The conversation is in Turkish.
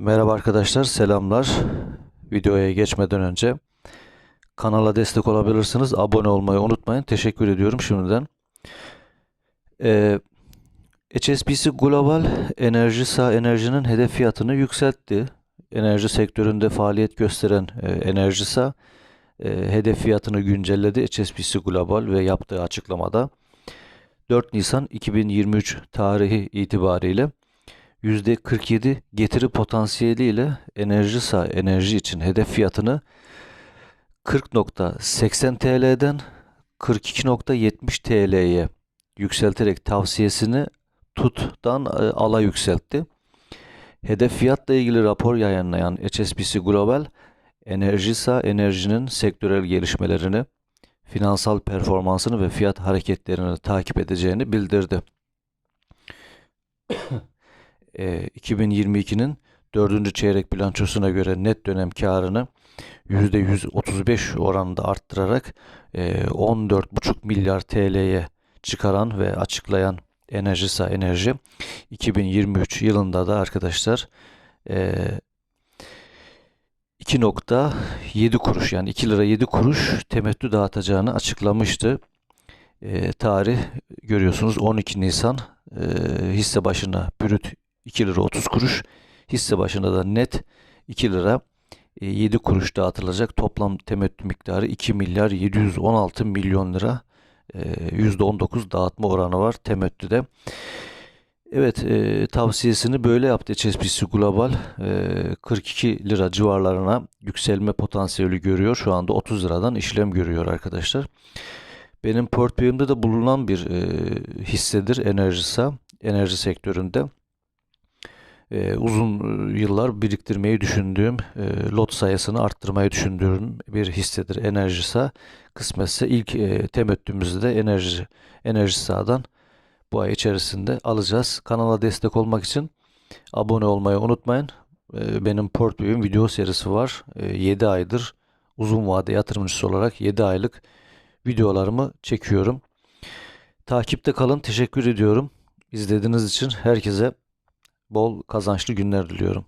Merhaba arkadaşlar, selamlar. Videoya geçmeden önce kanala destek olabilirsiniz. Abone olmayı unutmayın. Teşekkür ediyorum şimdiden. Ee, HSBC Global Enerjisa Enerji'nin hedef fiyatını yükseltti. Enerji sektöründe faaliyet gösteren e, Enerjisa e, hedef fiyatını güncelledi HSBC Global ve yaptığı açıklamada 4 Nisan 2023 tarihi itibariyle %47 getiri potansiyeliyle Enerjisa enerji için hedef fiyatını 40.80 TL'den 42.70 TL'ye yükselterek tavsiyesini tuttan e, ala yükseltti. Hedef fiyatla ilgili rapor yayınlayan HSBC Global, Enerjisa enerjinin sektörel gelişmelerini, finansal performansını ve fiyat hareketlerini takip edeceğini bildirdi. E, 2022'nin dördüncü çeyrek bilançosuna göre net dönem karını %135 oranında arttırarak e, 14,5 milyar TL'ye çıkaran ve açıklayan Enerjisa Enerji 2023 yılında da arkadaşlar e, 2.7 kuruş yani 2 lira 7 kuruş temettü dağıtacağını açıklamıştı. E, tarih görüyorsunuz 12 Nisan e, hisse başına brüt 2 lira 30 kuruş hisse başına da net 2 lira e, 7 kuruş dağıtılacak. Toplam temettü miktarı 2 milyar 716 milyon lira. E, %19 dağıtma oranı var temettüde. Evet e, tavsiyesini böyle yaptı HSBC Global. E, 42 lira civarlarına yükselme potansiyeli görüyor. Şu anda 30 liradan işlem görüyor arkadaşlar. Benim portföyümde de bulunan bir e, hissedir Enerjisa. Enerji sektöründe. E, uzun yıllar biriktirmeyi düşündüğüm, e, lot sayısını arttırmayı düşündüğüm bir hissedir Enerjisa. Kısmetse ilk e, temettümüzü de Enerji Enerjisa'dan bu ay içerisinde alacağız. Kanala destek olmak için abone olmayı unutmayın. E, benim portföyüm video serisi var. E, 7 aydır uzun vade yatırımcısı olarak 7 aylık videolarımı çekiyorum. Takipte kalın. Teşekkür ediyorum. İzlediğiniz için herkese bol kazançlı günler diliyorum.